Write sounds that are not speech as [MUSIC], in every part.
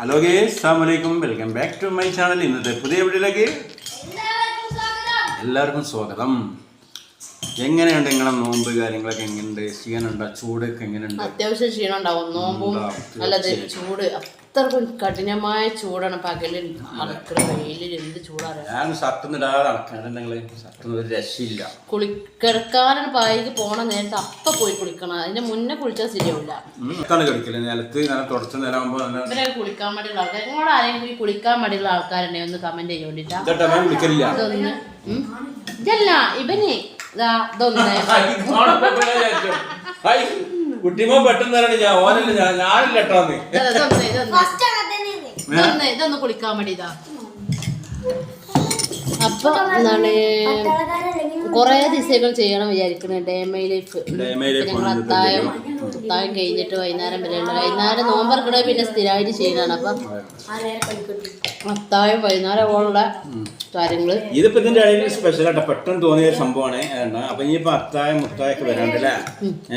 Hello ഗേ അസ്സാമലൈക്കും welcome back to my channel ഇന്നത്തെ പുതിയ വീഡിയോയിലേക്ക് എല്ലാവർക്കും സ്വാഗതം. എങ്ങനെയുണ്ട് നിങ്ങളെ നോമ്പ് കാര്യങ്ങളൊക്കെ? എങ്ങനെയുണ്ട്? ക്ഷീണുണ്ടോ ചൂടൊക്കെ എങ്ങനെയുണ്ട്? അത്യാവശ്യം ക്ഷീണം ഉണ്ടാവും നോമ്പും അല്ലാതെ ചൂട്. അത്രക്കും കഠിനമായ ചൂടാണ് പകലിൽ മറക്കറ വെയിലിൽ എന്ത് ചൂടാണ്. ഞാൻ ഷർട്ടൊന്നും ഇടാതെ നടക്കണം നിങ്ങൾ ഷർട്ടൊന്നും ഒരു രക്ഷയില്ല. കുളി പായക്ക് പോണ നേരത്തെ അപ്പ പോയി കുളിക്കണം. അതിന്റെ മുന്നേ കുളിച്ചാൽ ശരിയാവില്ല. കളിക്കില്ല നിലത്ത് തുടച്ച നേരമാകുമ്പോൾ ഇവരെ കുളിക്കാൻ മടിയുള്ള ആൾക്കാർ നിങ്ങളോട് ആരെങ്കിലും കുളിക്കാൻ മടിയുള്ള ആൾക്കാരുണ്ടെ ഒന്ന് കമന്റ് ചെയ്യാൻ വേണ്ടിട്ടാ കുളിക്കില്ല ഇതൊന്ന് ഉം. ഇതല്ല ഇവന് ഇതാ ഇതൊന്ന് കുട്ടിമോ പെട്ടെന്ന് തരാണ് ഞാൻ ഓനല്ല ഞാൻ ഞാനില്ല കേട്ടോന്ന് ഇതൊന്ന് കുളിക്കാൻ വേണ്ടി ഇതാ. അപ്പൊ എന്താണ് കൊറേ ദിവസങ്ങൾ ചെയ്യണം വിചാരിക്കുന്നത് ഡേമൈ ലൈഫ്. ഞങ്ങൾ അത്തായം അത്തായം കഴിഞ്ഞിട്ട് വൈകുന്നേരം വരെയുള്ള വൈകുന്നേരം നോമ്പർക്കിടെ പിന്നെ സ്ഥിരമായിട്ട് ചെയ്യണതാണ് അപ്പൊ അത്തായം വൈകുന്നേരം പോലുള്ള കാര്യങ്ങൾ. ഇതിപ്പോ ഇതിന്റെ ഇടയിൽ സ്പെഷ്യൽ ആയിട്ട് പെട്ടെന്ന് തോന്നിയ ഒരു സംഭവമാണ്. അപ്പൊ ഇനിയിപ്പോ അത്തായം മുത്തായ ഒക്കെ വരാണ്ടല്ലേ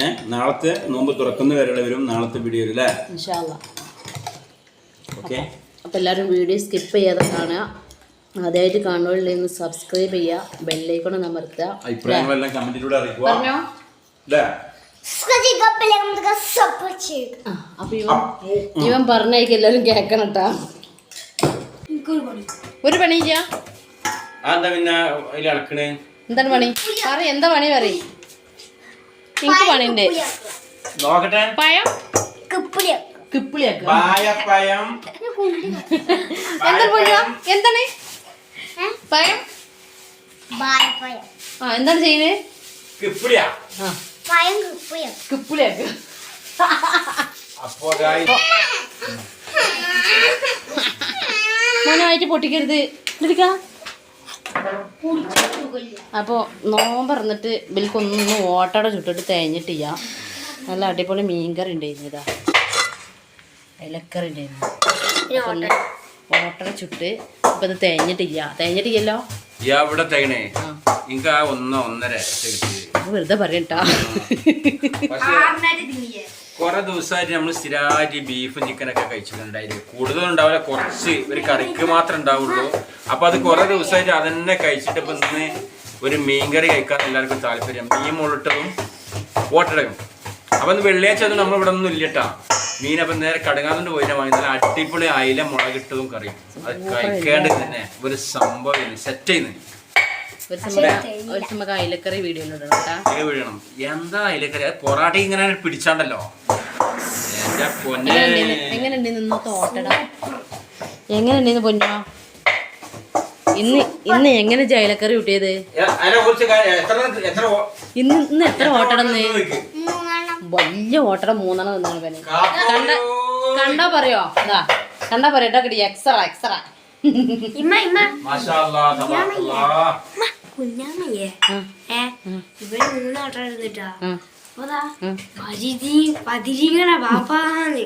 ഏഹ് നാളത്തെ നോമ്പ് തുറക്കുന്ന വരെയുള്ള വരും നാളത്തെ വീഡിയോ അല്ലേ. ഓക്കെ. അപ്പൊ എല്ലാവരും വീഡിയോ സ്കിപ്പ് ചെയ്യാതെ കാണുക. ആദ്യമായിട്ട് കാണുകയുള്ളതെന്ന് സബ്സ്ക്രൈബ് ചെയ്യുക ബെല്ലൈക്കണം അമർത്തുക. അഭിപ്രായങ്ങളെല്ലാം കമന്റിലൂടെ അറിയിക്കുക പറഞ്ഞോ? അപ്പൊ ഇവൻ ഇവൻ പറഞ്ഞേക്ക് എല്ലാവരും കേക്കണം കേട്ടാ. ഒരു പണി ചെയ്യാ എന്താണ് പണി? പറ എന്താ പണി പറ എനിക്ക് പണിണ്ട് നോക്കട്ടെ. പഴം? കിപ്പിളിയാക്ക എന്താ പൊന്നോ എന്താണ്? പഴം? ആ എന്താണ് ചെയ്യുന്നത് കിപ്പിടിയാ ആ. കിപ്പിളിയാക്ക. അപ്പോ മോനായിട്ട് പൊട്ടിക്കരുത്. എടുക്കാം. അപ്പോൾ നോമ്പറന്നിട്ട് ഇവൽക്കൊന്നും ഓട്ടട ചുട്ടിട്ട് തേഞ്ഞിട്ടില്ല. നല്ല അടിപൊളി മീൻകറി ഉണ്ടായിരുന്നു ഇതാ. ഇലക്കറി ഉണ്ടായിരുന്നു. ഓട്ടട ചുട്ട് ഇപ്പൊ ഇത് തേഞ്ഞിട്ടില്ല. തേഞ്ഞിട്ടില്ലല്ലോ? ഇവിടെ തേങ്ങണേ എനിക്ക് ആ ഒന്ന് ഒന്നര വെറുതെ പറയട്ടാ കൊറേ ദിവസമായിട്ട് നമ്മൾ സ്ഥിരമായിട്ട് ബീഫ് ബീഫും ചിക്കനൊക്കെ കഴിച്ചിട്ടുണ്ടായിരുന്നു. കൂടുതൽ ഉണ്ടാവില്ല കുറച്ച് ഒരു കറിക്ക് മാത്രമേ ഉണ്ടാവുള്ളൂ. അപ്പൊ അത് കുറെ ദിവസമായിട്ട് അതന്നെ കഴിച്ചിട്ട് ഇപ്പൊ ഇന്ന് ഒരു മീൻകറി കഴിക്കാൻ എല്ലാവർക്കും താല്പര്യം. മീൻ മുള്ളിട്ടതും ഓട്ടടയും അപ്പൊ ഇന്ന് വെള്ളിയാഴ്ച അത് നമ്മൾ ഇവിടെ ഒന്നും ഇല്ലട്ടാ. മീൻ അപ്പൊ നേരെ കടങ്ങാതുകൊണ്ട് പോയി. വാങ്ങി നല്ല അടിപൊളി അയില മുളകിട്ടതും കറി അത് കഴിക്കേണ്ടത് തന്നെ ഒരു സംഭവം സെറ്റ് ചെയ്യുന്നത് അയിലക്കറി വീഡിയോ വീഴണം. എന്താ അയിലക്കറി? അത് പൊറാട്ട ഇങ്ങനെ പിടിച്ചാണ്ടല്ലോ. എന്റെ പൊന്നെ. എങ്ങനെയുണ്ടെന്ന് പൊന്നോ? ഇന്ന് ഇന്ന് എങ്ങനെ ജയിലക്കറി കൂട്ടിയത്? എ- അതിനെ കുറിച്ച് എത്ര എത്ര ഓ- ഇന്ന് ഇന്ന് എത്ര ഓട്ടടന്ന്. വലിയ ഓട്ടട മൂന്നെണ്ണം നിന്നാണ് പനി കണ്ട. കണ്ടാ പറയോ? അതാ കണ്ടാ പറയട്ടോ കിട്ടി എക്സറ എക്സറ. കുഞ്ഞാമ്മയെ. പതിരിക്കണ പാപ്പാന്ന്.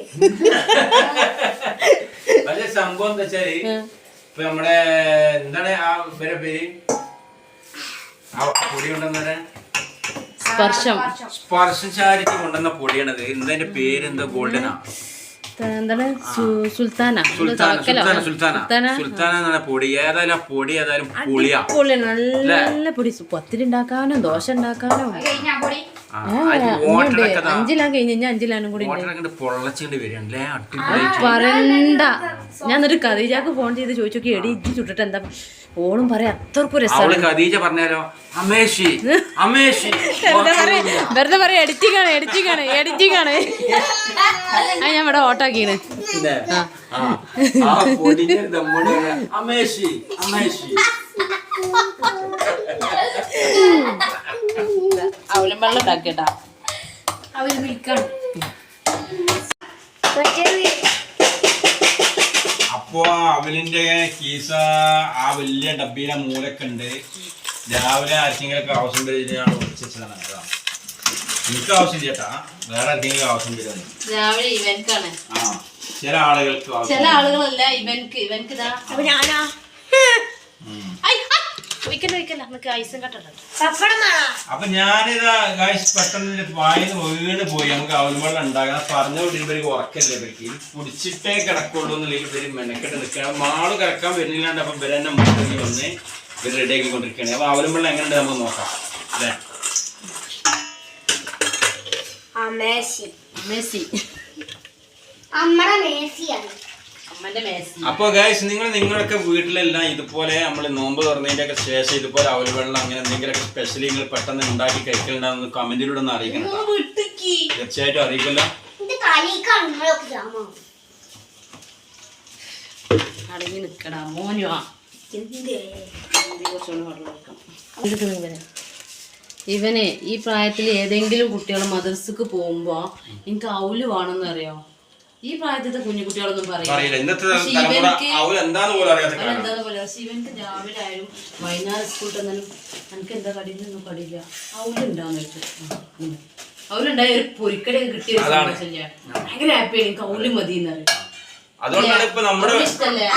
സംഭവം എന്താ വെച്ചാൽ ഇപ്പൊ നമ്മുടെ എന്താണ് ആ പേര്? ആ പൊടി സ്പർശം. സ്പർശം ചാരിറ്റി കൊണ്ടുവന്ന പൊടിയാണത്. എന്തതിന്റെ പേര്? എന്താ ഗോൾഡനാ? എന്താണ്? സുൽത്താന. സുൽത്താന സുൽത്താന സുൽത്താന. എന്ന പൊടി. ഏതായാലും ആ പൊടി ഏതായാലും പുളിയാ. നല്ല പൊടി. പത്തിരി ഉണ്ടാക്കാനോ ദോശ ഉണ്ടാക്കാനും. അഞ്ചിലാൻ കഴിഞ്ഞ് കഴിഞ്ഞാൽ അഞ്ചിലാനും കൂടി പറയണ്ട. ഞാൻ എന്നിട്ട് കദീജാക്ക് ഫോൺ ചെയ്ത് ചോദിച്ചോക്കി എടി ഇജ്ജി ചുട്ടിട്ട് എന്താ ഓളും പറയാം അത്രക്കും രസമാണ് ഖദീജ പറഞ്ഞാലോ അമേഷി അമേഷി വെറുതെ പറയാ? വെറുതെ പറയാ എഡിറ്റിംഗ് ആണ് എഡിറ്റിംഗ് ആണ് എഡിറ്റിംഗ് ആണ്. ആ ഞാൻ ഇവിടെ പറയാ, അമേഷി അമേഷി അവലും വെള്ളം ഉണ്ടാക്കിട്ടാ അവർ വിളിക്കണം. അപ്പോ അവലിന്റെ കീസ ആ വലിയ ഡബ്ബിയിലെ മൂലൊക്കെ ഉണ്ട്. രാവിലെ ആർക്കെങ്കിലും ആവശ്യം വരുന്നതാണ് വിളിച്ചതാണ് കേട്ടോ. എനിക്ക് ആവശ്യം ചേട്ടാ വേറെ ആർക്കെങ്കിലും ആവശ്യം വരുന്നു രാവിലെ ഇവൻക്കാണ്. ആ ചില ആളുകൾക്ക് ചില ആളുകളല്ല ഇവൻക്ക് ഇവൻക്ക് ഇതാ. അപ്പൊ ഞാനാ? നമുക്ക് ഐസും അപ്പൊ ഞാനിതാ ഗായ്സ് പെട്ടെന്ന് വായന്ന് വീണ് പോയി. നമുക്ക് അവൽവെള്ളം ഉണ്ടാകാൻ പറഞ്ഞ വീട്ടിൽ ഇവർക്ക് ഉറക്കല്ലേ ഇവർക്ക്. കുടിച്ചിട്ടേ കിടക്കുള്ളൂ എന്നുണ്ടെങ്കിൽ ഇവർ മെനക്കെട്ട് നിൽക്കണം മാൾ കിടക്കാൻ വരുന്നില്ലാണ്ട് അപ്പൊ ഇവരെ മുട്ടി വന്ന് ഇവർ റെഡി കൊണ്ടിരിക്കണേ അപ്പൊ അവലും വെള്ളം എങ്ങനെയുണ്ട് നമുക്ക് നോക്കാം. അല്ലേ? മേശി മെസ്സി അമ്മ മേശിയാണ്. അമ്മന്റെ മെസ്സി അപ്പൊ ഗായ്സ് നിങ്ങൾ നിങ്ങളൊക്കെ വീട്ടിലെല്ലാം ഇതുപോലെ നമ്മൾ നോമ്പ് തുറന്നതിന്റെ ഒക്കെ ശേഷം ഇതുപോലെ അവൽ വെള്ളം അങ്ങനെ എന്തെങ്കിലുമൊക്കെ സ്പെഷ്യലി നിങ്ങൾ പെട്ടെന്ന് ഉണ്ടാക്കി കഴിക്കലുണ്ടാവുന്ന കമന്റിലൂടെ ഒന്ന് അറിയിക്കണം തീർച്ചയായിട്ടും അറിയിക്കല്ലോ. അടങ്ങി നിക്കടാ മോനുവാ ഇവനെ? ഇവനെ ഈ പ്രായത്തിൽ ഏതെങ്കിലും കുട്ടികൾ മദർസക്ക് പോകുമ്പോ എനിക്ക് ഔൽ വേണമെന്ന് അറിയോ? ഈ പ്രായത്തിലത്തെ കുഞ്ഞു കുട്ടികളൊന്നും പറയില്ല. ഇന്നത്തെ തലമുറ പോലും അറിയാത്ത അവരെന്താന്ന് പോലെ രാവിലെ ആയാലും വൈകുന്നേരം സ്കൂളിൽ തന്നാലും എനിക്ക് എന്താ കടിയിലൊന്നും കടിയില്ല. ഔലുണ്ടാന്ന് വെച്ചു ഔലുണ്ടായ ഒരു പൊരിക്കടയൊക്കെ കിട്ടിയ ഭയങ്കര ഹാപ്പിയാണ് എനിക്ക് ഔൽ മതി എന്നറിയാം അതുകൊണ്ടാണ് ഇപ്പൊ നമ്മുടെ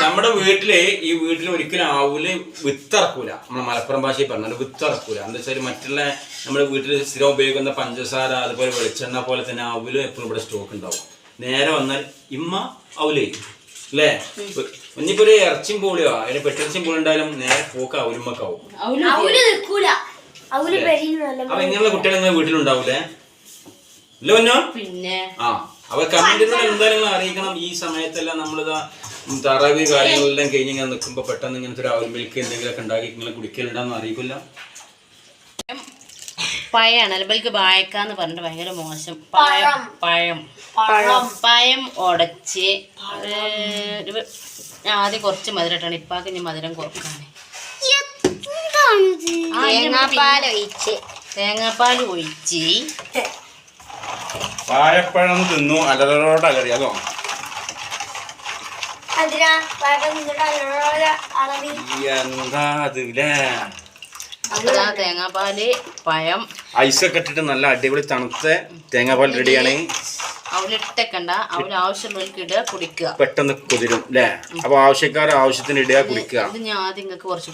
നമ്മുടെ വീട്ടിൽ ഈ വീട്ടിൽ ഒരിക്കലും ആവൂൽ വിത്തിറക്കൂല. നമ്മളെ മലപ്പുറം ഭാഷയിൽ പറഞ്ഞാൽ വിത്തിറക്കൂല. എന്താ വെച്ചാൽ മറ്റുള്ള നമ്മുടെ വീട്ടിൽ സ്ഥിരം ഉപയോഗിക്കുന്ന പഞ്ചസാര അതുപോലെ വെളിച്ചെണ്ണ പോലെ തന്നെ ആവൂൽ എപ്പോഴും ഇവിടെ സ്റ്റോക്ക് ഉണ്ടാവും. നേരെ വന്നാൽ ഇമ്മ ഔൽ അല്ലേ? ഇനിയിപ്പോ ഒരു ഇറച്ചിയും പോളിയോ അതിന് പെട്ടിറച്ചിയും പോളി ഉണ്ടായാലും നേരെ പോക്ക് ഔലുമ്മക്കാവും. അപ്പൊ ഇങ്ങനെയുള്ള കുട്ടികൾ നിങ്ങളുടെ വീട്ടിലുണ്ടാവൂലേ? അല്ലേ പൊന്നോ? പിന്നെ ആ. അവ കമന്റിലൂടെ എന്തായാലും നിങ്ങൾ അറിയിക്കണം. ഈ സമയത്തെല്ലാം നമ്മളിതാ തറവി കാര്യങ്ങളെല്ലാം കഴിഞ്ഞ് ഇങ്ങനെ നിൽക്കുമ്പോ പെട്ടെന്ന് ഇങ്ങനത്തെ ഒരു അവൽ മിൽക്ക് എന്തെങ്കിലുമൊക്കെ ഉണ്ടാക്കി നിങ്ങൾ കുടിക്കലുണ്ടെന്ന് അറിയിക്കില്ല. പഴമാണ് വായക്ക എന്ന് പറഞ്ഞിട്ട് ഭയങ്കര മോശം. പഴം. പഴം പഴം. പഴം. ഉടച്ച് ഞാൻ ആദ്യം കുറച്ച് മധുരം ഇട്ടാണ്. ഇപ്പാക്ക് ഇനി മധുരം കുറക്കാണ് തേങ്ങാപ്പാൽ ഒഴിച്ച്. തേങ്ങാപ്പാൽ ഒഴിച്ച്. വാഴപ്പഴം തിന്നു. അലറോട് അലറി അതോ? എന്താ അതില്ലേ അതാ തേങ്ങാപ്പാൽ പഴം ഐസൊക്കെ ഇട്ടിട്ട് നല്ല അടിപൊളി തണുത്ത തേങ്ങാപ്പാൽ റെഡിയാണ്. അവലിട്ടക്കണ്ട അവൽ ആവശ്യമുള്ളവർക്ക് ഇടുക കുടിക്കുക. പെട്ടെന്ന് കുതിരും അല്ലേ അപ്പൊ ആവശ്യക്കാർ ആവശ്യത്തിന് ഇടുക കുടിക്കുക. ഇത് ഞാൻ ആദ്യം നിങ്ങൾക്ക് കുറച്ച്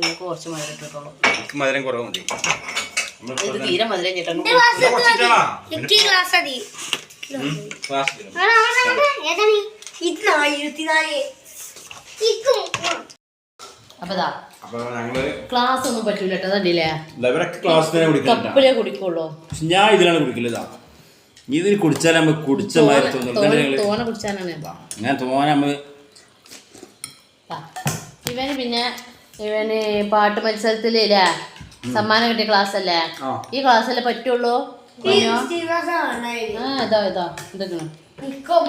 നിങ്ങൾക്ക് കുറച്ച് മധുരം ഇട്ടിട്ടുള്ളൂ. എനിക്ക് മധുരം കുറവ് മതി. ഇത് തീരെ മധുരം ചേട്ടാ എനിക്ക് ഗ്ലാസ് മതി ക്ലാസ്സിൽ ഏതാണ് ഇത് ആയിരത്തി നാല് അപ്പൊ ഇതാ അപ്പൊ ഞങ്ങൾ ക്ലാസ് ഒന്നും പറ്റൂല കേട്ടോ അതല്ലേ ക്ലാസ് തന്നെ കുടിക്കുന്നുണ്ട് കപ്പിലേ കുടിക്കുള്ളൂ. ഞാൻ ഇതിലാണ് കുടിക്കലതാ നീ ഇതിൽ കുടിച്ചാൽ നമുക്ക് കുടിച്ച മാതിരി തോന കുടിച്ചാലാണ് ഞാൻ തോന്നെ നമ്മൾ ആ. ഇവന് പിന്നെ ഇവന് പാട്ട് മത്സരത്തിലേ സമ്മാനം കിട്ടിയ ക്ലാസ് അല്ലേ. ഈ ക്ലാസ്സല്ലേ പറ്റുള്ളൂ? ഇതാ ഇതാ ഇതൊക്കെ ഇത്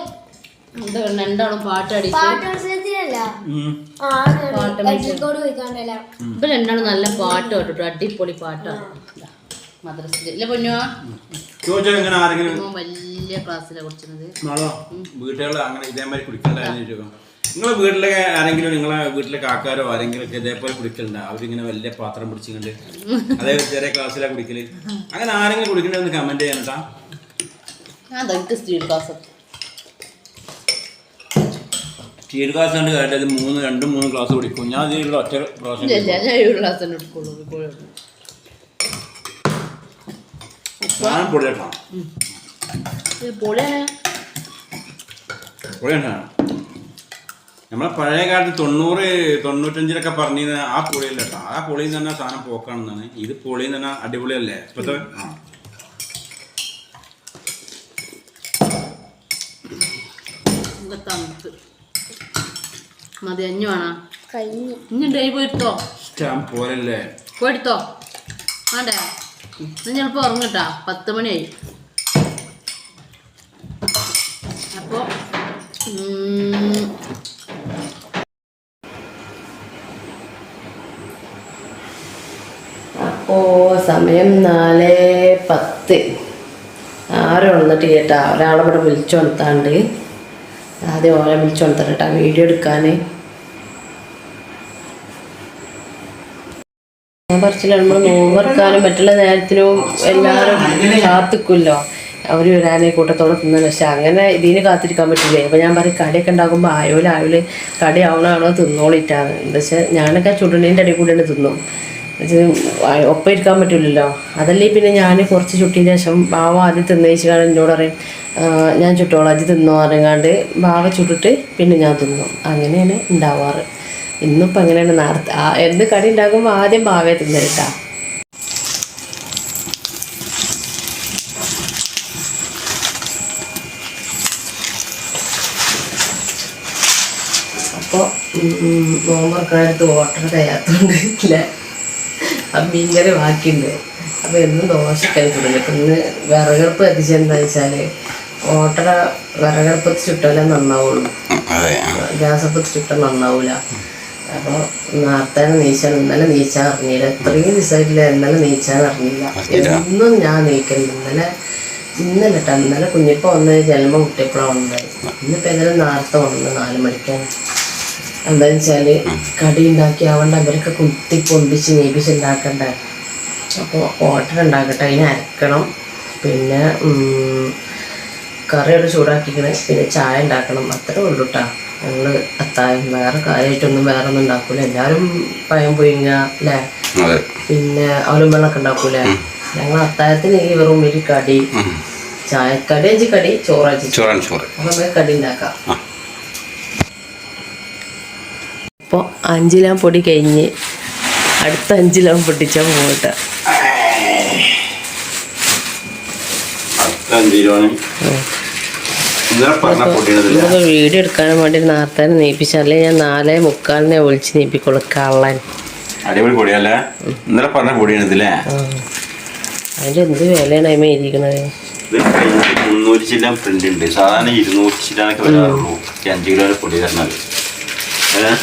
രണ്ടാളും പാട്ട് അടിച്ച് മത്സരത്തിലല്ല. ഉം. ആ പാട്ട് മത്സരം. കോട് പോയിക്കാണ്ടല്ല. ഇപ്പൊ രണ്ടാളും നല്ല പാട്ട് കേട്ടോ അടിപൊളി പാട്ടാണ് ഇല്ല പൊന്നോ? വലിയ ക്ലാസ്സിലാണ് കുടിച്ചത് നാളോ? വീട്ടുകളിൽ അങ്ങനെ ഇതേമാതിരി കുടിക്കണ്ടായിരുന്നു നിങ്ങളെ വീട്ടിലെ ആരെങ്കിലും നിങ്ങളെ വീട്ടിലെ കാക്കാരോ ആരെങ്കിലും ഒക്കെ ഇതേപോലെ കുടിക്കലുണ്ട്? അവരിങ്ങനെ വലിയ പാത്രം പിടിച്ചുകൊണ്ട് അതേ ചെറിയ ക്ലാസ്സിലാണ് കുടിക്കൽ. അങ്ങനെ ആരെങ്കിലും കുടിക്കണ്ടെന്ന് കമന്റ് ചെയ്യാൻ കേട്ടാ. സ്റ്റീൽ ക്ലാസ് സ്റ്റീൽ ക്ലാസ് കണ്ട് കേട്ടത് മൂന്ന് രണ്ടും മൂന്ന് ക്ലാസ് പഠിക്കും. ഞാൻ ഇതിലുള്ള ഒറ്റ പ്രാവശ്യം ഇല്ല ഞാൻ ഏഴ് ക്ലാസ് തന്നെ എടുക്കുള്ളൂ ഇപ്പോഴും ഞാൻ പൊടിയട്ടാ ഇത് പൊളിയാണ് പൊടിയട്ടാ നമ്മളെ പഴയ കാലത്ത് തൊണ്ണൂറ് തൊണ്ണൂറ്റഞ്ചിലൊക്കെ പറഞ്ഞിരുന്ന ആ പൊളിയല്ല കേട്ടോ ആ പൊളിയിൽ നിന്ന് തന്നെ സാധനം പോക്കാണെന്നാണ്. ഇത് പൊളിയിൽ നിന്ന് തന്നെ അടിപൊളിയല്ലേ? ഇപ്പത്തെ ആ. തണുത്ത്. മതി അഞ്ഞു വേണോ. കഴിഞ്ഞു. ഇനി ഡേ പോയിട്ടോ സ്റ്റാമ്പ് പോലല്ലേ? പോയിട്ടോ വേണ്ടേ? ഇന്ന് ചിലപ്പോൾ ഉറങ്ങട്ടാ. പത്ത് മണിയായി. അപ്പോൾ അപ്പോൾ സമയം നാല് പത്ത്. ആരും ഉള്ളിട്ട് കേട്ടാ? ഒരാളെ ഇവിടെ വിളിച്ചുണർത്താണ്ട് ആദ്യം ഓരോ വിളിച്ചുണർത്തട്ടെ കേട്ടോ വീഡിയോ എടുക്കാൻ പറച്ചില്ല നമ്മൾ നോമ്പെടുക്കാനും മറ്റുള്ള നേരത്തിനും എല്ലാവരും കാത്തിക്കുമല്ലോ. അവർ വരാനേ കൂട്ടത്തോടെ തിന്നാൻ പക്ഷെ അങ്ങനെ ഇതിന് കാത്തിരിക്കാൻ പറ്റില്ലേ? അപ്പോൾ ഞാൻ പറയും കടിയൊക്കെ ഉണ്ടാകുമ്പോൾ ആയോലായോൽ ആയോൽ കടി ആവണാണോ തിന്നോളിട്ടാണ് എന്താ വെച്ചാൽ ഞാനൊക്കെ ചുടണീന്റെ ഇടയിൽ കൂടെയാണ് തിന്നും. ഒപ്പം ഇരിക്കാൻ പറ്റില്ലല്ലോ അതല്ലേ പിന്നെ ഞാൻ കുറച്ച് ചുട്ടിന് ശേഷം ബാവ ആദ്യം തിന്നയിച്ചാണ് എന്നോട് പറയും "ആ, ഞാൻ ചുട്ടോളാം അത് തിന്നോ അറിയാണ്ട് ബാവ ചുട്ടിട്ട് പിന്നെ ഞാൻ തിന്നു. അങ്ങനെയാണ് ഉണ്ടാവാറ്. ഇന്നിപ്പോൾ അങ്ങനെയാണ് നേരത്തെ എന്ത് കടി ഉണ്ടാക്കുമ്പോൾ ആദ്യം ബാവയെ തിന്നേട്ടാ അപ്പോൾ നോമ്പറക്കാനത്ത് ഓട്ടർ തയ്യാറുണ്ട് അപ്പം മീൻകറി ബാക്കിയുണ്ട്. അപ്പോൾ എന്നും ദോശക്കറി തുടങ്ങി. പിന്നെ ഇന്ന് വിറകടുപ്പ് എത്തിച്ചെന്താ വെച്ചാൽ ഓട്ടറ വിറകടുപ്പത്ത് ചുട്ടാലേ നന്നാവുള്ളൂ. അതെ. ഗ്യാസപ്പത്ത് ചുട്ടാൽ നന്നാവൂല. അപ്പോൾ നേരത്തെ നീച്ചാൻ ഇന്നലെ നീച്ചാൻ അറിഞ്ഞില്ല. എത്രയും ദിവസമായിട്ടില്ല ഇന്നലെ നീച്ചാൻ അറിഞ്ഞില്ല. എന്നും ഞാൻ നീക്കുന്നു ഇന്നലെ ഇന്നലെ കേട്ടോ ഇന്നലെ കുഞ്ഞിപ്പോ വന്ന ജന്മം കുട്ടിയപ്പോഴാണ് ഉണ്ടായി ഇന്നിപ്പോൾ ഏതായാലും നേരത്തെ വന്നു നാല് മണിക്കാണ്. എന്താന്ന് വെച്ചാൽ കടി ഉണ്ടാക്കി ആവണ്ട അവരൊക്കെ കുത്തി പൊന്തിച്ച് നീപ്പിച്ച് ഉണ്ടാക്കണ്ടേ. അപ്പോൾ ഓട്ടർ ഉണ്ടാക്കട്ടെ അതിനെ അരക്കണം. പിന്നെ കറിയോട് ചൂടാക്കിക്കണേ. പിന്നെ ചായ ഉണ്ടാക്കണം. അത്രേ ഉള്ളൂ കേട്ടോ ഞങ്ങൾ അത്തായം. വേറെ കാര്യമായിട്ടൊന്നും വേറെ ഒന്നും ഉണ്ടാക്കൂല. എല്ലാവരും പഴം പൊയിങ്ങ അല്ലേ പിന്നെ അവലും വെള്ളമൊക്കെ ഉണ്ടാക്കൂലേ? ഞങ്ങൾ അത്തായത്തിന് ഈ വെറും ഒരു കടി ചായക്കടി അഞ്ച് കടി ചോറാണ് ചോറ്. അപ്പൊ കടി ഉണ്ടാക്കാം അപ്പോൾ അഞ്ചിലാം പൊടി കഴിഞ്ഞ് അടുത്ത അഞ്ചിലാം പൊട്ടിച്ചാൽ പോകട്ടെ വീട് എടുക്കാൻ നമുക്ക് വീഡിയോ വേണ്ടി നേരത്തെ നീപ്പിച്ചാലേ ഞാൻ നാലേ മുക്കാലിനെ ഒളിച്ച് നീപ്പിക്കുള്ളൂ കള്ളൻ. അടിപൊളി പൊടിയല്ലേ? ഇന്നലെ പറഞ്ഞ പൊടിയാണ് ഇതില്ലേ അതിന്റെ എന്ത് വിലയാണ് അതിമേ ഇരിക്കണത് മുന്നൂറ് ചില്ലാൻ പ്രിന്റ് ഉണ്ട്. സാധാരണ ഇരുന്നൂറ് ചില്ലാനൊക്കെ വരാറുള്ളൂ. അഞ്ച് കിലോ പൊടി തരണത് ഏഹ്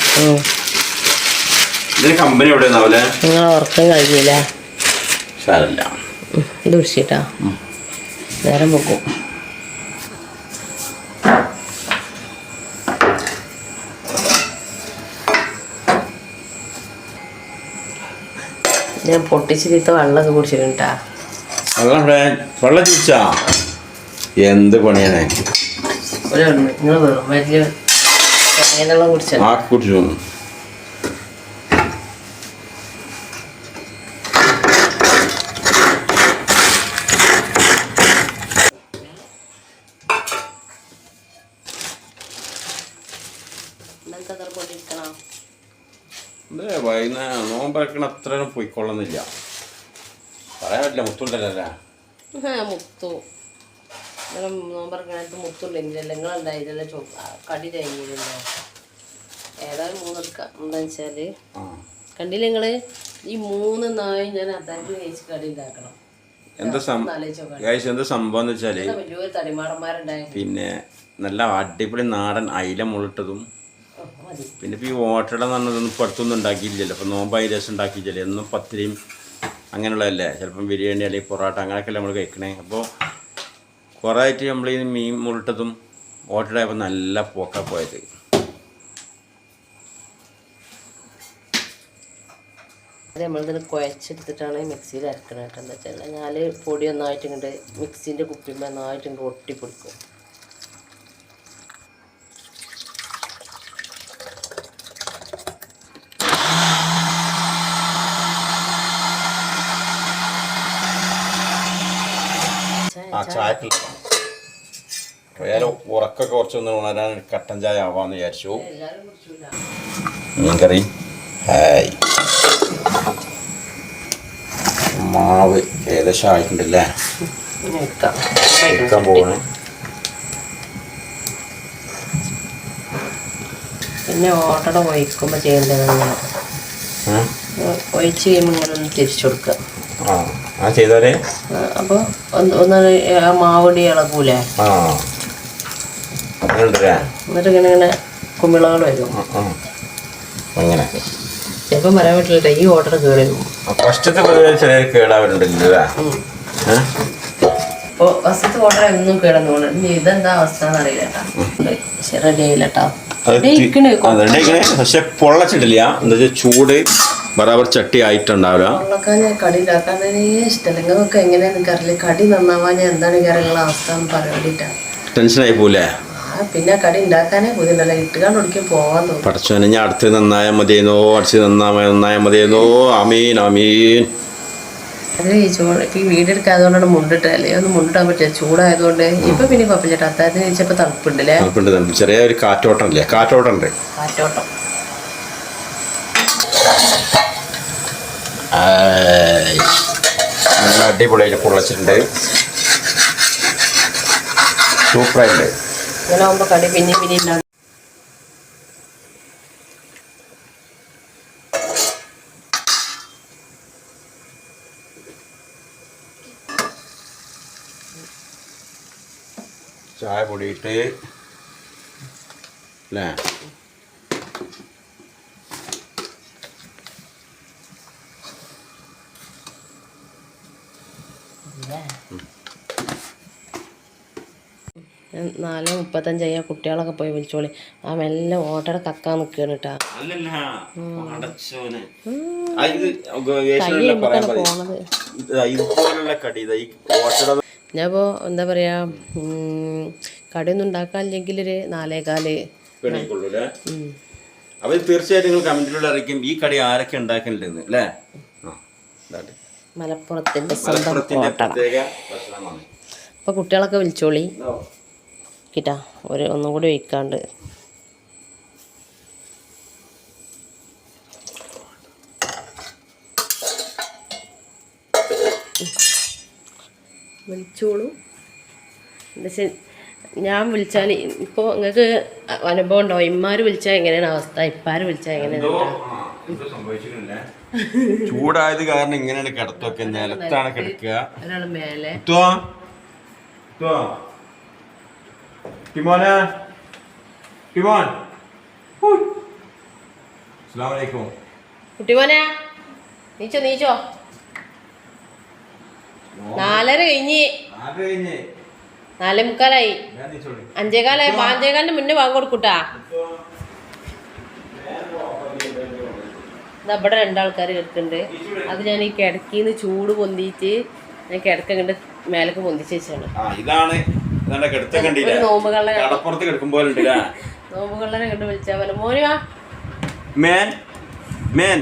ഇതിന് കമ്പനി എവിടെ നിന്നാവല്ലേ നിങ്ങൾ ഉറക്കം കഴിഞ്ഞില്ല ഇത് പിടിച്ചിട്ടാ? നേരം പൊക്കും ഞാൻ പൊട്ടിച്ചിരിത്ത വെള്ളമൊക്കെ കുടിച്ചിട്ടുണ്ടാ വെള്ളം വെള്ളം ചോദിച്ചാ എന്ത് പണിയാണ് നിങ്ങൾ വെറും വലിയ കുടിച്ചു? ആ കുടിച്ചു പൊട്ടിക്കണം ഇത് വൈകുന്നേരം നോമ്പറക്കണ അത്ര പോയിക്കൊള്ളുന്നില്ല. പറയാൻ പറ്റില്ല മുത്തുണ്ടല്ലേ മുത്തു. നോമ്പറക്കണത്ത് മുത്തുണ്ടെങ്കിലല്ല നിങ്ങളുണ്ടായില്ലല്ലോ ചോ കടി കഴിഞ്ഞില്ലല്ലോ ഏതായാലും മൂന്നെടുക്കാം എന്താന്ന് വെച്ചാൽ ആ. കണ്ടില്ല നിങ്ങൾ? ഈ മൂന്ന് നായി ഞാൻ അത്താഴത്തിന് കഴിച്ച് കടി ഉണ്ടാക്കണം. എന്താ എന്താ സംഭവം എന്ന് വെച്ചാൽ പിന്നെ നല്ല അടിപൊളി നാടൻ അയില മുളിട്ടതും മതി. പിന്നെ ഇപ്പോൾ ഈ ഓട്ടട എന്ന് പറഞ്ഞതൊന്നും ഇപ്പോൾ അടുത്തൊന്നും ഉണ്ടാക്കിയില്ലല്ലോ. ഇപ്പോൾ നോമ്പായി രസം ഉണ്ടാക്കിയില്ലല്ലോ. എന്നും പത്തിരിയും അങ്ങനെയുള്ളതല്ലേ? ചിലപ്പം ബിരിയാണി അല്ലെങ്കിൽ പൊറോട്ട അങ്ങനെയൊക്കെ നമ്മൾ കഴിക്കണേ. അപ്പോൾ കുറേ ആയിട്ട് നമ്മൾ ഈ മീൻ മുറിട്ടതും ഓട്ടടായപ്പോൾ നല്ല പോക്ക പോയത്. അത് നമ്മളിതിന് കുഴച്ചെടുത്തിട്ടാണ് മിക്സിയിൽ അരക്കണത് കേട്ടോ. എന്താ വെച്ചാൽ ഞാൻ പൊടി ഒന്നായിട്ട് ഇങ്ങോട്ട് മിക്സിന്റെ കുപ്പിമ്മ ഒന്നായിട്ട് ഇങ്ങോട്ട് ഒട്ടിപ്പിടിക്കും ആ ചായക്കുള്ള വേറെ ഉറക്കൊക്കെ കുറച്ചൊന്ന് ഉണരാൻ കട്ടൻ ചായ ആവാന്ന് വിചാരിച്ചു. മീൻകറി. ഹായ്. മാവ് ഏകദേശം ആയിട്ടുണ്ടല്ലേ? എടുക്കാൻ പോകണേ പിന്നെ ഓട്ടട ഒഴിക്കുമ്പോൾ ചെയ്യേണ്ടത് ഒഴിച്ചു കഴിയുമ്പോൾ ഇങ്ങനെ ഒന്ന് തിരിച്ചു കൊടുക്കുക. ആ അപ്പോൾ ഒന്ന് ഒന്ന് മാവടി ഇളകൂലേ? ആ. എന്നിട്ട് ഇങ്ങനെ ഇങ്ങനെ വരും. അങ്ങനെ. ചിലപ്പം പറയാൻ പറ്റില്ല ഈ ഓർഡർ കയറി ഫസ്റ്റത്തെ പൊതുവെ ചില കേടാവലുണ്ടല്ലോ അല്ലേ? ഏ? അപ്പോൾ ഫസ്റ്റത്തെ ഓർഡർ എന്നും കിടന്നു ഇനി ഇതെന്താ അവസ്ഥ എന്നറിയില്ല കേട്ടോ റെഡി ആയില്ല കേട്ടോ. പക്ഷെ പൊള്ളച്ചിട്ടില്ല. എന്താ വെച്ചാൽ ചൂട് ബറാബർ ചട്ടി ആയിട്ടുണ്ടാവില്ല ഉള്ളക്കാൻ ഞാൻ കടി ഉണ്ടാക്കാൻ തന്നെ ഇഷ്ടമല്ല നിങ്ങൾക്കൊക്കെ എങ്ങനെയാ നിൽക്കാറില്ല കടി നന്നാവാൻ ഞാൻ എന്താണ് കയറിയുള്ള അവസ്ഥ എന്ന് പറയാൻ വേണ്ടിയിട്ടാണ്. ടെൻഷനായി പോലെ പിന്നെ കടി ഉണ്ടാക്കാനേ ബുദ്ധിമുട്ടല്ല ഇട്ടുകാണ്ട് ഒടിക്കും പോവാൻ തോന്നും. പടച്ചോനെ ഞാൻ അടുത്ത് നന്നായാൽ മതിയെന്നോ അടിച്ച് നന്നാ നന്നായാൽ മതിയെന്നോ. അമീൻ അമീൻ അത് ഈ ചൂട് ഇപ്പം ഈ വീട് എടുക്കാത്തതുകൊണ്ടാണ് മുണ്ടിട്ടല്ലേ ഒന്ന് മുണ്ടിടാൻ പറ്റില്ല. ചൂടായതുകൊണ്ട് ഇപ്പൊ പിന്നെ കുഴപ്പമില്ല. അത്താഴത്തിന് ചോദിച്ചപ്പോ തണുപ്പുണ്ടല്ലേ തണുപ്പുണ്ട് തണുപ്പ് ചെറിയ ഒരു കാറ്റോട്ടം ഇല്ലേ? കാറ്റോട്ടം ഉണ്ട്. കാറ്റോട്ടം. നല്ല അടിപൊളിയായിട്ട് പൊള്ളച്ചിട്ടുണ്ട് സൂപ്പറായിട്ട് കടി ഉണ്ടാകും ചായ പൊടിയിട്ട് അല്ലേ ഞാൻ നാല് മുപ്പത്തഞ്ചായി കുട്ടികളൊക്കെ പോയി വിളിച്ചോളി. ആ മെല്ലെ ഓട്ടട കക്കാൻ നിൽക്കുകയാണ് കേട്ടാ പോണത്. എന്താ പറയാ കടി കടിയൊന്നും ഉണ്ടാക്കാനില്ലെങ്കിൽ ഒരു നാലേകാൽ അപ്പൊ തീർച്ചയായിട്ടും നിങ്ങൾ കമന്റിലൂടെ അറിയിക്കും ഈ കടി ആരൊക്കെ ഉണ്ടാക്കുന്നുണ്ടെന്ന് അല്ലേ. മലപ്പുറത്തിന്റെ മലപ്പുറത്തിന്റെ പ്രത്യേക ഭക്ഷണമാണ്. അപ്പോൾ കുട്ടികളൊക്കെ വിളിച്ചോളി. ഇതോ. കിട്ടാ ഒരു ഒന്നും കൂടി വയ്ക്കാണ്ട് വിളിച്ചോളൂ. എന്താ ഞാൻ വിളിച്ചാൽ ഇപ്പോൾ നിങ്ങൾക്ക് അനുഭവം ഉണ്ടാവും ഇമ്മാർ വിളിച്ചാൽ എങ്ങനെയാണ് അവസ്ഥ? ഇപ്പാർ വിളിച്ചാൽ എങ്ങനെയാണ്? ചൂടായത് കാരണം ഇങ്ങനെയാണ് കിടത്തൊക്കെ നിലത്താണ് കിടക്കുക. ഒരാൾ മേലെ. ടിമോനെ. ടിമോൻ. അസ്സലാമു അലൈക്കും. കുട്ടിമോനെ നീച്ചോ നീച്ചോ നാലര കഴിഞ്ഞ്? നാലേ മുക്കാലായി. അഞ്ചേകാലായി പാഞ്ചേകാലിന് മുന്നേ വാങ്ങി കൊടുക്കൂട്ടാ ഇവിടെ രണ്ടാൾക്കാർ കിടക്കുന്നുണ്ട് അത് ഞാൻ ഈ കിടക്കിന്ന് ചൂട് പൊന്തിയിട്ട് ഞാൻ കിടക്ക മേലക്ക് പൊന്തിച്ച് വെച്ചാണ് ഇതാണ് കിടത്ത കണ്ടില്ലേ കടപ്പുറത്ത് കിടക്കുമ്പോൾ ഉണ്ടല്ലേ [LAUGHS] നോമ്പ് കള്ളനെ കണ്ട് വിളിച്ചാൽ പോലെ. മോനു വാ. മേൻ മേൻ.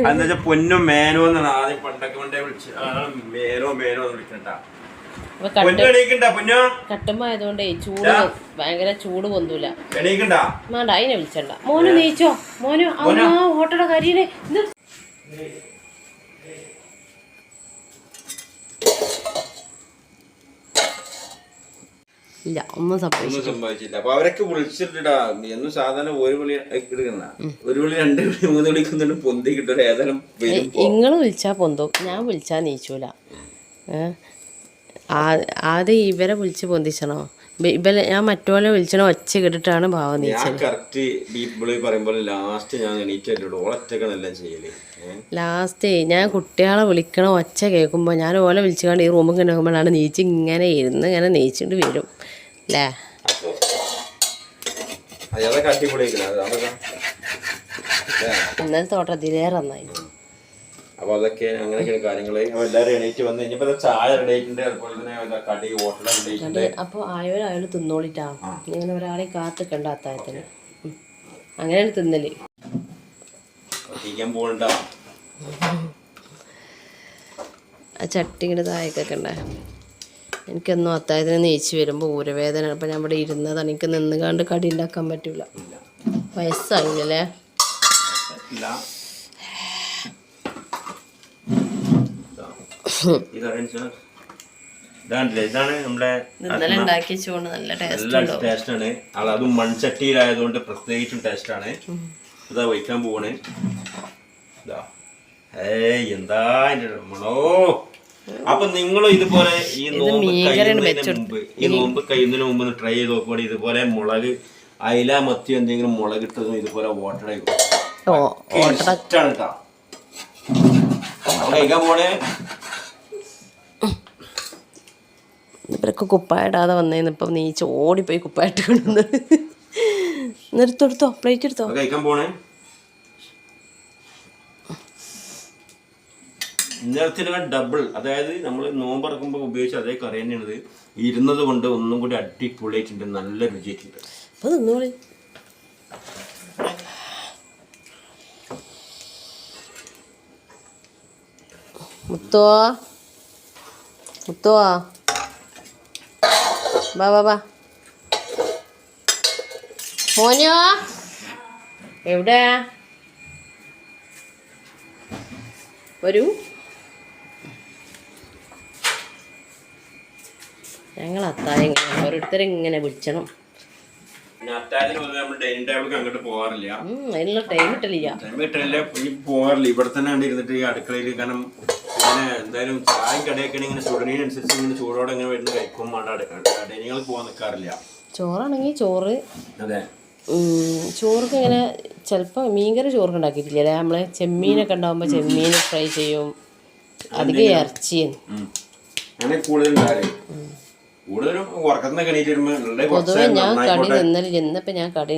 എന്താ വെച്ചാ പൊന്നും മേനോ എന്നാണ് ആദ്യം പണ്ടൊക്കെ കൊണ്ടേ വിളിച്ച് മേനോ മേനോ എന്ന് വിളിക്കണ്ട അപ്പൊ കട്ട് പൊന്നു എണീക്കണ്ട പൊന്നോ? ചൂട് ഭയങ്കര ചൂട് പൊന്തൂല. വേണ്ട അതിനെ വിളിച്ചണ്ട മോനു നീച്ചോ. മോനു ആ ഓട്ടോടെ കരിയിലെ. ഇല്ല ഒന്നും സംഭവിച്ചില്ല ഒന്നും സംഭവിച്ചില്ല അപ്പൊ അവരൊക്കെ വിളിച്ചിട്ടാ എന്നും സാധാരണ ഒരു വിളി എടുക്കുന്ന. ഒരു വിളി രണ്ട് വിളി മൂന്ന് വിളിക്കുന്നുണ്ട് പൊന്തി കിട്ടും ഏതായാലും നിങ്ങൾ വിളിച്ചാ പൊന്തും ഞാൻ വിളിച്ചാ നീച്ചൂല. ആദ്യം ഇവരെ വിളിച്ച് പൊന്തിച്ചണോ? ഇവ- ഞാൻ മറ്റോലെ വിളിച്ചണ ഒച്ച കേട്ടിട്ടാണ് ഭാവം ഞാൻ നീച്ചത് കറക്റ്റ് വിളി പറയുമ്പോൾ ലാസ്റ്റ് ഞാൻ ചെയ്യൽ. ഏ? ലാസ്റ്റ് ഞാൻ കുട്ടികളെ വിളിക്കണ ഒച്ച കേൾക്കുമ്പോൾ ഞാൻ ഓലെ വിളിച്ചുകൊണ്ട് ഈ ഇങ്ങനെ നോക്കുമ്പോഴാണ് നീച്ച് ഇങ്ങനെ ഇരുന്ന് ഇങ്ങനെ നീച്ചിട്ട് വരും. അല്ലേ അയാളെ തോട്ടത്തിലേറെ അതൊക്കെ. ഇന്നലെ നന്നായി അപ്പൊ അതൊക്കെ അങ്ങനെയൊക്കെയാണ് കാര്യങ്ങൾ അപ്പൊ എല്ലാവരും എണീറ്റ് വന്ന് ചായ അതുപോലെ തന്നെ കടി അപ്പോൾ ആയോരും അയാൾ തിന്നോളിട്ടാ. ഇങ്ങനെ ഒരാളെ കാത്തിക്കണ്ട അത്താഴത്തിന്. അങ്ങനെയാണ് തിന്നൽ. പോകണ്ട. ആ ചട്ടി ഇങ്ങനെ താഴേക്കൊക്കെ ഉണ്ടേ എനിക്കെന്നും അത്താഴത്തിന് നെയ്ച്ച് വരുമ്പോൾ ഊരവേദന. അപ്പം ഞാൻ ഇവിടെ ഇരുന്നതാണ്. എനിക്ക് നിന്ന് കണ്ട് കടി ഉണ്ടാക്കാൻ പറ്റൂല. വയസ്സായില്ലല്ലേ ഇതാണ് നമ്മുടെ നല്ല ടേസ്റ്റ് ആണ്. അത് മൺചട്ടിയിലായതുകൊണ്ട് പ്രത്യേകിച്ചും ടേസ്റ്റ് ആണ്. ഇതാ വയ്ക്കാൻ പോവാണ്. ഇതാ. ഏയ് എന്താ മണോ അപ്പൊ നിങ്ങൾ ഇതുപോലെ ഈ നോമ്പ് കഴിയുന്നതിന് മുമ്പ് ഈ നോമ്പ് കഴിയുന്നതിന് മുമ്പ് ട്രൈ ചെയ്ത് നോക്കുവാണെങ്കിൽ ഇതുപോലെ മുളക് അയില മത്തി എന്തെങ്കിലും മുളക് ഇട്ടതും ഇതുപോലെ വാട്ടർ ഓ ഇഷ്ടാണ് കേട്ടോ കഴിക്കാൻ പോണേ ഇവരൊക്കെ കുപ്പായിടാതെ വന്നേന്ന് ഇപ്പം നീച്ച് ഓടിപ്പോയി കുപ്പായിട്ട് കൊണ്ടുവന്ന് നിർത്തോടുത്തോ പ്ലേറ്റ് എടുത്തോ. ഡബിൾ അതായത് നമ്മൾ നോമ്പറക്കുമ്പോൾ ഉപയോഗിച്ച അതേ കറി തന്നെയാണിത്. ഇരുന്നത് കൊണ്ട് ഒന്നും കൂടി അടിപൊളിയായിട്ടുണ്ട് നല്ല രുചിയായിട്ടുണ്ട്. അപ്പോൾ നിന്നോളി മുത്തോ. മുത്തുവോ വാ വാ വാ. മോനോ? എവിടെ? വരൂ. ഞങ്ങൾ അത്താഴം ഇങ്ങനെ ഓരോരുത്തരെ ഇങ്ങനെ വിളിച്ചണം. അതിനുള്ള ടൈം കിട്ടലില്ല. ടൈം കിട്ടില്ല പോകാറില്ല. ഇവിടെ തന്നെ ഇരുന്നിട്ട് ഈ അടുക്കളയിൽ കാരണം ഇങ്ങനെ എന്തായാലും ചായ കടയൊക്കെ ഇങ്ങനെ ചുടനീനനുസരിച്ച് ഇങ്ങനെ ചൂടോടെ ഇങ്ങനെ വരുന്ന കഴിക്കും ഡൈനിങ്ങൾക്ക് പോകാൻ നിൽക്കാറില്ല ചോറാണെങ്കിൽ ചോറ്. അതെ. ചോറൊക്കെ ഇങ്ങനെ ചിലപ്പോൾ മീൻകറി ചോർക്ക് ഉണ്ടാക്കിയിട്ടില്ലേ? നമ്മളെ ചെമ്മീനൊക്കെ ഉണ്ടാകുമ്പോൾ ചെമ്മീൻ ഫ്രൈ ചെയ്യും. അധികം ഇറച്ചി. അങ്ങനെ കൂടുതൽ പൊതുവെ ഞാൻ കടി നിന്നലും ഇന്നിപ്പോൾ ഞാൻ കടി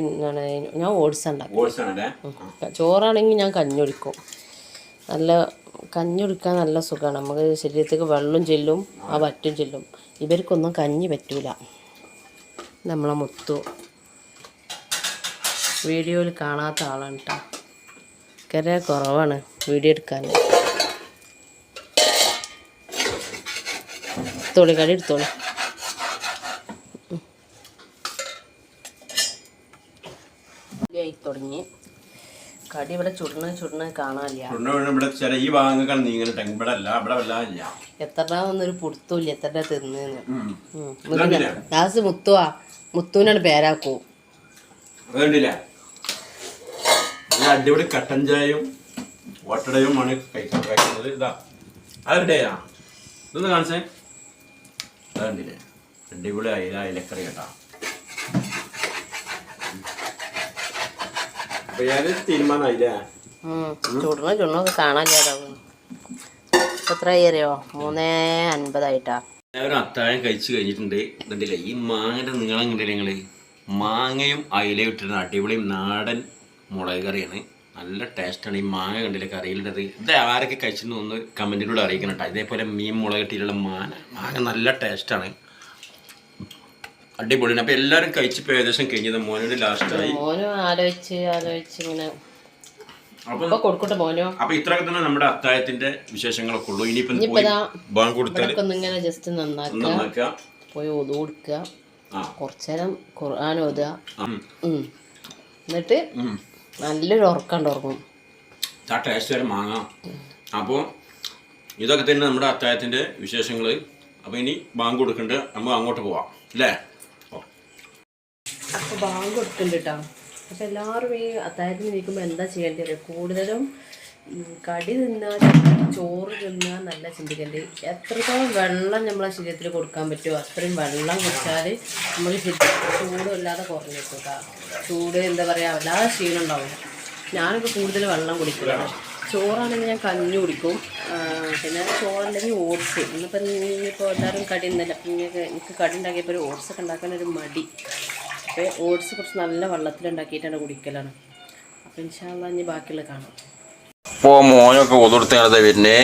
ഞാൻ ഓട്സ് ഉണ്ടാക്കും ചോറാണെങ്കിൽ ഞാൻ കഞ്ഞി കുടിക്കും. നല്ല കഞ്ഞി കുടിക്കാൻ നല്ല സുഖമാണ്. നമുക്ക് ശരീരത്തേക്ക് വെള്ളം ചെല്ലും ആ വറ്റും ചെല്ലും. ഇവർക്കൊന്നും കഞ്ഞി പറ്റൂല. നമ്മളെ മുത്തു. വീഡിയോയിൽ കാണാത്ത ആളാണ് കേട്ടോ കര കുറവാണ് വീഡിയോ എടുക്കാൻ. എടുത്തോളി കടി എടുത്തോളി. തുടങ്ങി. കടി ഇവിടെ ചുടണ ചുടണ കാണാനില്ല. ഇവിടെ ചില ഈ ഭാഗങ്ങൾ ഇവിടെ അല്ല ഇവിടെ വല്ലാതില്ല. എത്രടാന്നൊരു പുടുത്തൂല്ല എത്ര തിന്നു ഉം. ഇതുകണ്ടില്ലേ? ലാസ്റ്റ് മുത്തുവാ. മുത്തുവിനാണ് പേരാക്കൂ. അതുകൊണ്ടില്ലേ അടിപൊളി കട്ടൻ ചായയും വട്ടടയുമാണ് കഴിക്കാൻ കഴിക്കുന്നത്. ഇതാ. ഇതൊന്ന് കാണിച്ചേ. അതുകൊണ്ടില്ലേ അടിപൊളി അയില അയിലക്കറി കേട്ടാ. അപ്പൊ ഞാൻ തീരുമാനമായില്ലേ ചുടണ ചുടണൊക്കെ കാണാനില്ലാതാവും എത്ര അറിയോ? മൂന്നേ അൻപതായിട്ടാ. എല്ലാവരും അത്താഴം കഴിച്ചു കഴിഞ്ഞിട്ടുണ്ട്. കണ്ടില്ലേ ഈ മാങ്ങയുടെ നീളം കണ്ടില്ല നിങ്ങൾ? മാങ്ങയും അയിലയും ഇട്ടിരുന്ന അടിപൊളി നാടൻ മുളക് കറിയാണ്. നല്ല ടേസ്റ്റാണ് ഈ മാങ്ങ കണ്ടില്ല? കറിയിലുള്ളത് ഇത് ആരൊക്കെ കഴിച്ചെന്ന് ഒന്ന് കമന്റിലൂടെ അറിയിക്കണം കേട്ടോ ഇതേപോലെ മീൻ മുളക് ഇട്ടിട്ടുള്ള മാങ്ങ. മാങ്ങ നല്ല ടേസ്റ്റാണ് അടിപൊളിയാണ്. അപ്പൊ എല്ലാരും കഴിച്ചപ്പോ ഏകദേശം കഴിഞ്ഞത്. മോനോട് ലാസ്റ്റായി മോനും ആലോചിച്ച് ആലോചിച്ച് ഇങ്ങനെ അപ്പം കൊടുക്കട്ടെ മോനോ? അപ്പോൾ ഇത്രയൊക്കെ തന്നെ നമ്മുടെ അത്തായത്തിന്റെ വിശേഷങ്ങളൊക്കെ ഉള്ളൂ. ഇനിയിപ്പം ബാങ്ക് കൊടുത്താൽ ഇതൊക്കെ ഇങ്ങനെ ജസ്റ്റ് നന്നാക്കുക. പോയി ഒതു കൊടുക്കുക. കുറച്ചേരം ഖുർആൻ ഓതുക. എന്നിട്ട് നല്ലൊരു ഉറക്കണ്ട് ഉറങ്ങും. ആ ടേസ്റ്റ് വരെ മാങ്ങ. അപ്പോൾ ഇതൊക്കെ തന്നെ നമ്മുടെ അത്തായത്തിന്റെ വിശേഷങ്ങൾ അപ്പോൾ ഇനി ബാങ്ക് കൊടുക്കണ്ട്. നമ്മൾ അങ്ങോട്ട് പോവാം. അല്ലേ. അപ്പോൾ ബാങ്ക് കൊടുക്കുന്നുണ്ട് കേട്ടോ അപ്പോൾ എല്ലാവരും ഈ അത്താഴത്തിന് നിൽക്കുമ്പോൾ എന്താ ചെയ്യേണ്ടി വരും കൂടുതലും കടി തിന്നാൽ ചോറ് തിന്നാൽ നല്ല ചിന്തിക്കേണ്ടി. എത്രത്തോളം വെള്ളം നമ്മളെ ശരീരത്തിൽ കൊടുക്കാൻ പറ്റുമോ അത്രയും വെള്ളം കുടിച്ചാൽ നമ്മൾ ചൂട് വല്ലാതെ കുറഞ്ഞു കിട്ടും ചൂട് എന്താ പറയുക വല്ലാതെ ക്ഷീണം ഉണ്ടാവും ഞാനൊക്കെ കൂടുതൽ വെള്ളം കുടിക്കുന്നത് ചോറാണെങ്കിൽ ഞാൻ കഞ്ഞി കുടിക്കും. പിന്നെ ചോറല്ലെങ്കിൽ ഓട്സ്. ഇന്നിപ്പോൾ ഇനിയിപ്പോൾ എല്ലാവരും കടി ഉണ്ടല്ലോ അപ്പം എനിക്ക് കടി ഉണ്ടാക്കിയപ്പോൾ ഒരു ഓട്സ് ഒക്കെ ഉണ്ടാക്കാൻ ഒരു മടി. അപ്പോൾ ഓട്സ് കുറച്ച് നല്ല വെള്ളത്തിലുണ്ടാക്കിയിട്ടാണ് കുടിക്കലാണ്. അപ്പോൾ ഇൻഷാല്ല ഇനി ബാക്കിയുള്ള കാണാം. ഇപ്പോൾ മോനൊക്കെ ഒതുകൊടുത്തത് പിന്നെ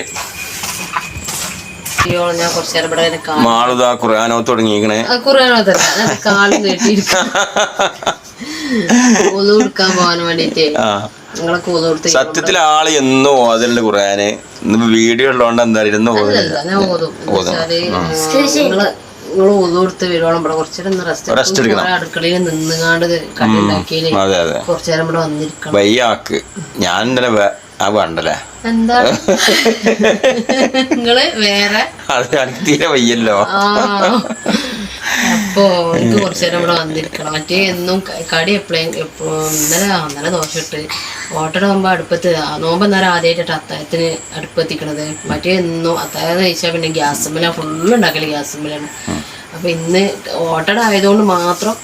ഞാൻ കുറച്ച് നേരം ഇവിടെ മാളുതാ ഖുർആാനോ തുടങ്ങിയിരിക്കണേ. കാലും കേട്ടിരിക്കും ഒതു കൊടുക്കാൻ പോകാൻ സത്യത്തിൽ ആൾ എന്നും ഓതലുണ്ട് കുറയാന് ഇന്ന് വീഡിയോ ഉള്ളതുകൊണ്ട് എന്താ ഇരുന്ന് ഓതും. ഓതും. നിങ്ങൾ ഒതു കൊടുത്ത് വരുവോളം ഇവിടെ കുറച്ചേരം ഒന്ന് റെസ്റ്റ് എടുക്കണം. അടുക്കളയിൽ നിന്നുകാണ്ട് കടി ഉണ്ടാക്കിയാലേ കുറച്ചേരം ഇവിടെ വന്നിരിക്കണം. വയ്യാക്ക്. ഞാൻ ഇന്നലെ ആ വേണ്ടല്ലേ? എന്താ? [LAUGHS] നിങ്ങൾ വേറെ? അത് എനിക്ക് തീരെ വയ്യല്ലോ. അപ്പോ എനിക്ക് കുറച്ചു നേരം ഇവിടെ വന്നിരിക്കണം. മറ്റേ എന്നും കടി എപ്പോഴും എപ്പോ ഇന്നലെ ഇന്നലെ ദോശ ഇട്ട്. ഓട്ടട ആകുമ്പോ അടുപ്പത്ത് നോമ്പ് നേരം ആദ്യമായിട്ടാണ് അത്തായത്തിന് അടുപ്പെത്തിക്കണത്. മറ്റേ എന്നും അത്താഴം കഴിച്ചാൽ പിന്നെ ഗ്യാസുമ്മല ഫുള്ള് ഉണ്ടാക്കൽ ഗ്യാസുമ്മലാണ് അപ്പൊ ഇന്ന് ഓട്ടട ആയതുകൊണ്ട് മാത്രം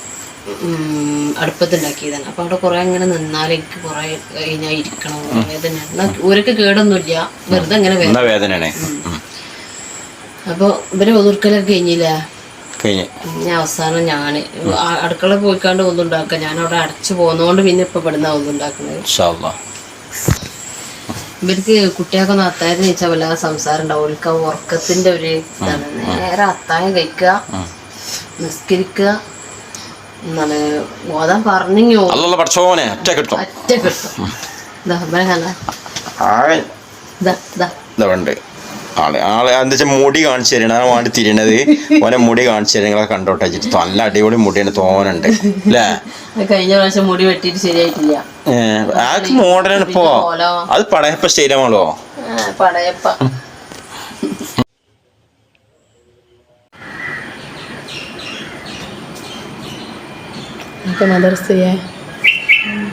അടുപ്പത്തുണ്ടാക്കിയതാണ്. അപ്പോൾ അവിടെ കുറേ അങ്ങനെ നിന്നാൽ എനിക്ക് കുറേ കഴിഞ്ഞാൽ ഇരിക്കണം വേദന എന്നാ ഊരക്ക് കേടൊന്നുമില്ല. വെറുതെ അങ്ങനെ വേദന അപ്പോൾ ഇവരെ ഒതുക്കലൊക്കെ കഴിഞ്ഞില്ല? ഞാൻ അവസാനം ഞാൻ അടുക്കള പോയിക്കാണ്ട് ഒന്നും ഉണ്ടാക്കുക ഞാൻ അവിടെ അടച്ചു പോകുന്നതുകൊണ്ട് പിന്നെ ഇപ്പം ഇവിടുന്ന ഒന്നും ഉണ്ടാക്കുന്നത്. ഇവർക്ക് കുട്ടികൾക്കൊന്നും അത്തായത് ചോദിച്ചാൽ വല്ലാതെ സംസാരം ഉണ്ടാവും. ഓൽക്ക് ഉറക്കത്തിന്റെ ഒരു ഇതാണ്. നേരെ അത്തായം കഴിക്കുക നിസ്കരിക്കുക എന്താണ് ഓതാൻ പറഞ്ഞു പഠിച്ചോനെ ഒറ്റ കിട്ടും ഒറ്റ കിട്ടും ഇതാ ഇതാ ഇതാ ഇതുണ്ട് ആൾ. ആൾ എന്താ വെച്ചാൽ മുടി കാണിച്ചു തരണം. അതാണ് വേണ്ടി തിരിയണത്. ഓനെ മുടി കാണിച്ചു തരണം നിങ്ങളെ കണ്ടോട്ടെ വെച്ചിട്ട് നല്ല അടിപൊളി മുടിയാണ്. തോനുണ്ട്. അല്ലേ അത് കഴിഞ്ഞ പ്രാവശ്യം മുടി വെട്ടിയിട്ട് ശരിയായിട്ടില്ല. ആക്ക് മോഡലാണ് ഇപ്പോ. അത് പടയപ്പ ശരീരമാണല്ലോ ആ, പടയപ്പ. മദർസയെ.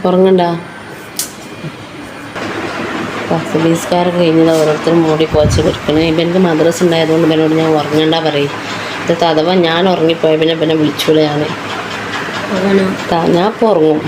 ഉറങ്ങണ്ട? പത്തുബീസ്കാരൊക്കെ കഴിഞ്ഞത് ഓരോരുത്തരും മൂടി പോച്ച് കൊടുക്കണേ. ഇപ്പം എനിക്ക് മദ്രസ് ഉണ്ടായതുകൊണ്ട് ഇവനോട് ഞാൻ ഉറങ്ങണ്ട പറയും. ഇത് അഥവാ ഞാൻ ഉറങ്ങിപ്പോയ പിന്നെ പിന്നെ വിളിച്ചുകൂടെയാണ് ഞാൻ ഇപ്പോൾ ഉറങ്ങും.